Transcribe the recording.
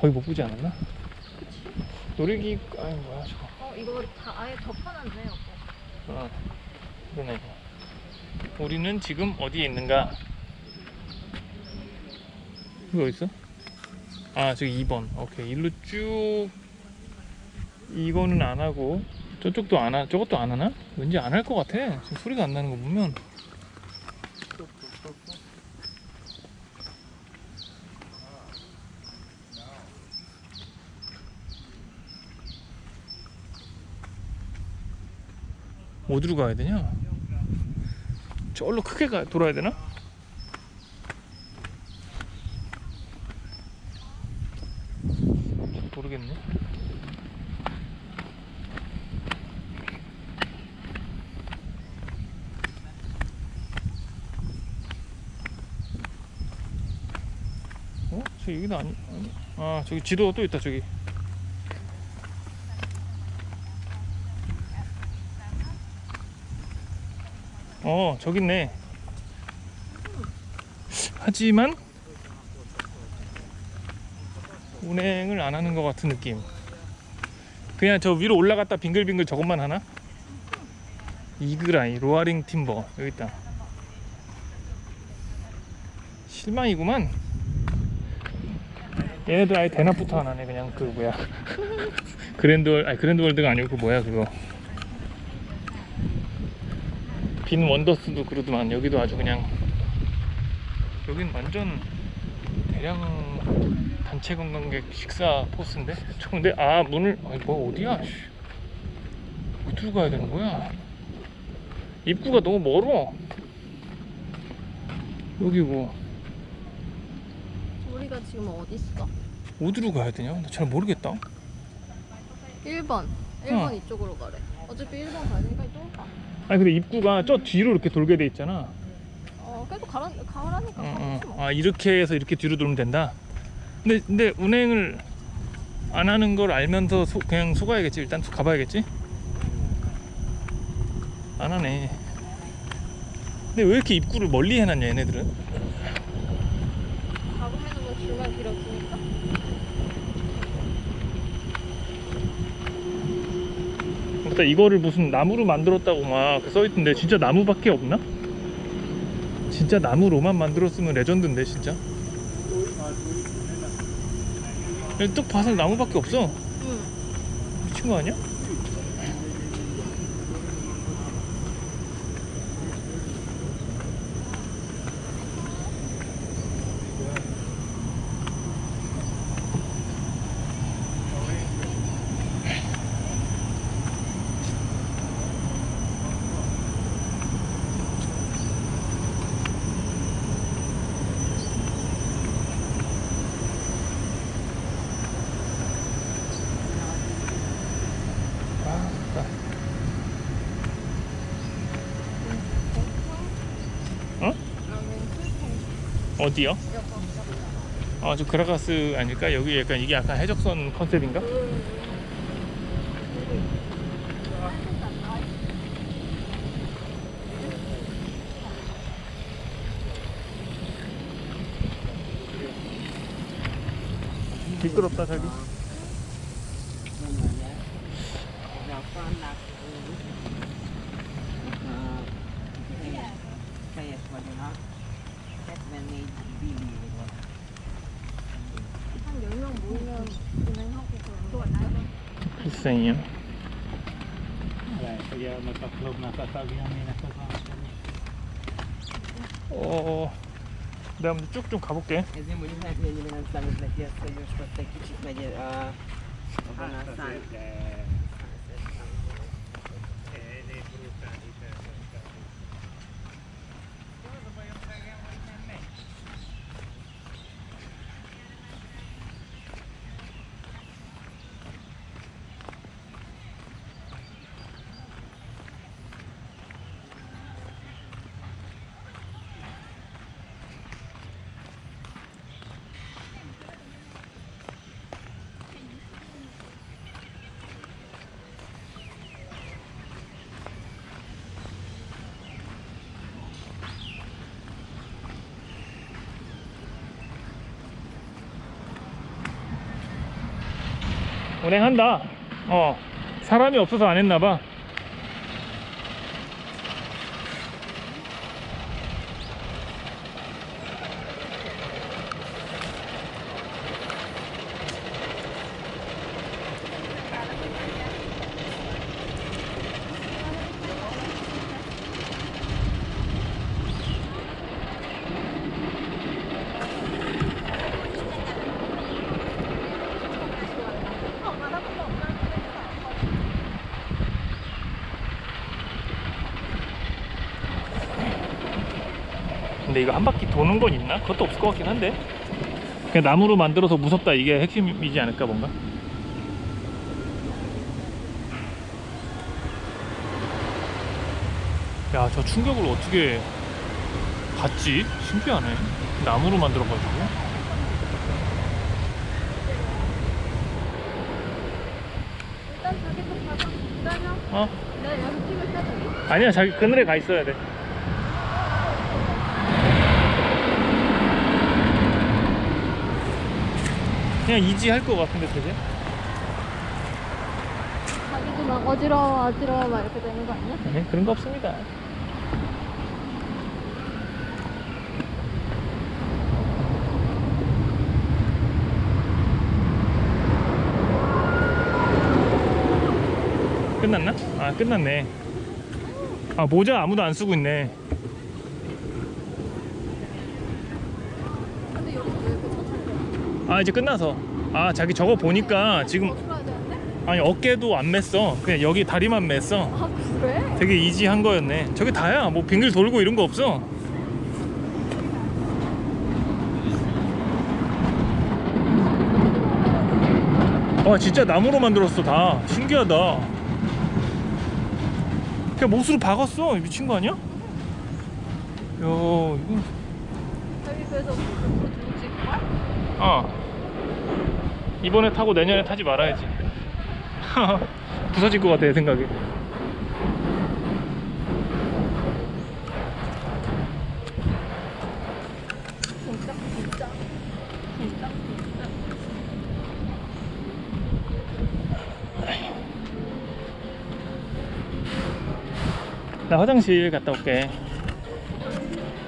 거의 못 보지 않았나? 놀이기 아니 뭐야 저거 어 이거 다 아예 덮어놨네 여보. 어, 그러네. 우리는 지금 어디에 있는가? 이거 어디 있어? 아, 저기 2번. 오케이. 일로 쭉 이거는 안 하고 저쪽도 안 하, 저것도 안 하나? 왠지 안 할 것 같아. 지금 소리가 안 나는 거 보면. 어디로 가야 되냐? 저기로 크게 가, 돌아야 되나? 모르겠네. 어? 저 여기는 아니, 아니. 아, 저기 지도가 또 있다, 저기. 어, 저기 있네. 하지만 운행을 안 하는 것 같은 느낌. 그냥 저 위로 올라갔다 빙글빙글 저것만 하나? 이그라이, 로아링 팀버 여기 있다. 실망이구만. 얘네들 아예 대낮부터 안 하네 그냥 그 뭐야 그랜드 월 아니 그랜드 월드가 아니고 그 뭐야 그거 빈 원더스도 그러더만 여기도 아주 그냥 여긴 완전 대량 단체 관광객 식사 코스인데 저 근데 아 문을 아니 뭐 어디야 씨. 어디로 가야 되는 거야 입구가 너무 멀어 여기고 우리가 지금 어디 있어? 어디로 가야 되냐 나 잘 모르겠다 1번. 1번 이쪽으로 가래. 어차피 1번 가야 되니까 이쪽으로 가. 아니 근데 입구가 저 뒤로 이렇게 돌게 돼 있잖아 어 계속 가라 가라니까 어, 어. 뭐. 아 이렇게 해서 이렇게 뒤로 돌면 된다. 근데 근데 운행을 안 하는 걸 알면서 소- 그냥 속아야겠지. 일단 가봐야겠지. 안 하네. 근데 왜 이렇게 입구를 멀리 해놨냐 얘네들은? 가보면은 뭐 줄만 길어지니까. 일단 이거를 무슨 나무로 만들었다고 막 써있던데 진짜 나무밖에 없나? 진짜 나무로만 만들었으면 레전드인데 진짜. 뚝 봐서 나무밖에 없어. 응. 미친 거 아니야? 어디요? 아, 저 그라가스 아닐까? 여기 약간 이게 약간 해적선 컨셉인가? 미끄럽다 자기. 글쎄요. Lehet, hogy annak a klubnak a tagjánének az van. 어, 내가 먼저 쭉 좀 가볼게. Ezért mondjuk lehet, hogy ennyiben nem számít neki azt, hogy most ott egy kicsit megy a, abban 운행한다. 어. 사람이 없어서 안 했나 봐. 근데 이거 한 바퀴 도는 건 있나? 그것도 없을 것 같긴 한데. 그냥 나무로 만들어서 무섭다 이게 핵심이지 않을까 뭔가? 야 저 충격을 어떻게 받지? 신기하네. 나무로 만들어가지고. 어? 저기. 아니야 자기 그늘에 가 있어야 돼. 그냥 이지 할 것 같은데 되게. 자기도 막 어지러워 어지러워 막 이렇게 되는 거 아니야? 네, 그런 거 없습니다. 끝났나? 아 끝났네. 아 모자 아무도 안 쓰고 있네. 근데 여기서 왜 이렇게 천천히 가? 아 이제 끝나서. 아 자기 저거 보니까 지금 되는데? 아니 어깨도 안 맸어. 그냥 여기 다리만 맸어. 아 그래? 되게 이지한 거였네. 저게 다야. 뭐 빙글 돌고 이런 거 없어. 와 진짜 나무로 만들었어 다. 신기하다. 그냥 못으로 박았어. 미친 거 아니야? 야 이거 저기 그래서 앞으로 두고 찍을 거야? 어 이번에 타고 내년에 타지 말아야지. 부서질 것 같아 내 생각에. 나 화장실 갔다 올게.